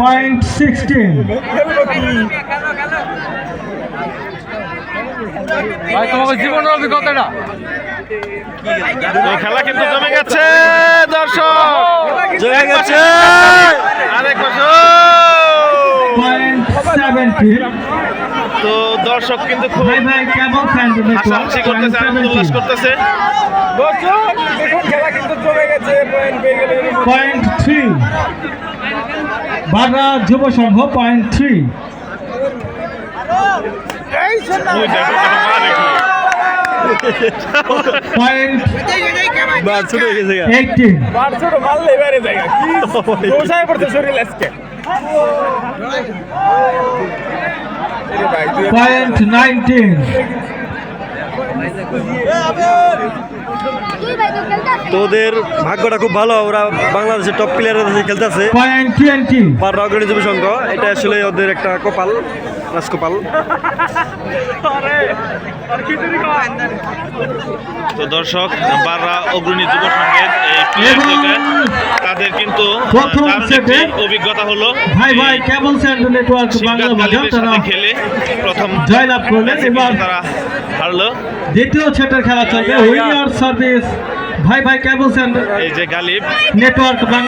Point sixteen ভাই তোমাকে জীবনের অভিজ্ঞতাটা? তো খেলা কিন্তু জমে গেছে দর্শক। জমে গেছে। আরেক তো দর্শক কিন্তু খুব হাসাহাসি করতেছে আনন্দ উল্লাস করতেছে। Point three Baga Jubo Sangha point three. Point বার নাইনটিন তোদের ভাগ্যটা খুব ভালো ওরা বাংলাদেশের টপ প্লেয়ারের কাছে খেলতেছে। পার অগ্রণী যুব সংঘ এটা আসলে ওদের একটা কপাল রাজকপাল। তো দর্শক বাররা অগ্রণী যুব সংঘের এই প্লেয়ার তাদের কিন্তু প্রথম সেটে। অভিজ্ঞতা হলো ভাই ভাই কেবল স্যান্ড নেটওয়ার্ক বাংলা বাজার তারা খেলে প্রথম জয়লাভ করলেন এবার তারা হারলো। দ্বিতীয় সেটের খেলা চলবে উইনার সার্ভিস ভাই ভাই কেবল স্যান্ড এই যে গালিব। নেটওয়ার্ক বাংলা